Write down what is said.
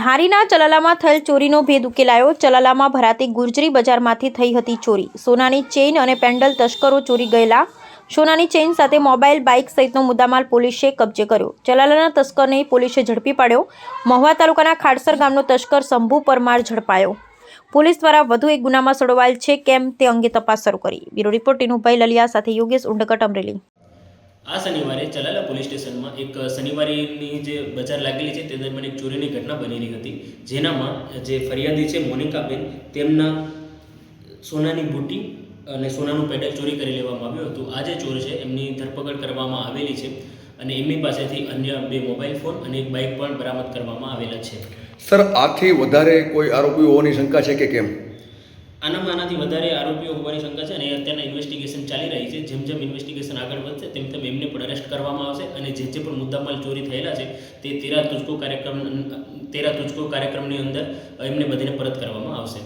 ધારીના ચલાલામાં થયેલ ચોરીનો ભેદ ઉકેલાયો. ચલાલામાં ભરાતી ગુર્જરી બજારમાંથી થઈ હતી ચોરી. સોનાની ચેઇન અને પેન્ડલ તસ્કરો ચોરી ગયેલા. સોનાની ચેઇન સાથે મોબાઈલ, બાઇક સહિતનો મુદ્દામાલ પોલીસે કબજે કર્યો. ચલાલાના તસ્કરને પોલીસે ઝડપી પાડ્યો. મહુવા તાલુકાના ખાડસર ગામનો તસ્કર શંભુ પરમાર ઝડપાયો. પોલીસ દ્વારા વધુ એક ગુનામાં સડવાયેલ છે. કેમ તે અંગે તપાસ શરૂ કરી. બ્યુરો રિપોર્ટ ઇનુભાઈ લલિયા સાથે યોગેશ ઉંડકટ અમરેલી. આ શનિવારે ચલાલા પોલીસ સ્ટેશનમાં એક શનિવારીની જે બજાર લાગેલી છે, તે દરમિયાન એક ચોરીની ઘટના બનેલી હતી. જેનામાં જે ફરિયાદી છે, મોનિકાબેન, તેમના સોનાની બુટી અને સોનાનું પેડલ ચોરી કરી લેવામાં આવ્યું હતું. આ જે ચોર છે, એમની ધરપકડ કરવામાં આવેલી છે અને એમની પાસેથી અન્ય બે મોબાઈલ ફોન અને એક બાઇક પણ બરામદ કરવામાં આવેલા છે. સર, આથી વધારે કોઈ આરોપીઓ હોવાની શંકા છે કે કેમ? આનામાં આનાથી વધારે આરોપીઓ હોવાની શંકા છે અને અત્યારના ઇન્વેસ્ટિગેશન ચાલી રહી છે. જેમ જેમ ઇન્વેસ્ટિગેશન આગળ વધશે, તેમ તેમ એમને પણ અરેસ્ટ કરવામાં આવશે અને જે જે પણ મુદ્દામાલ ચોરી થયેલા છે, તે તેરા તુજકો કાર્યક્રમ, તેરા તુજકો કાર્યક્રમની અંદર એમને બધીને પરત કરવામાં આવશે.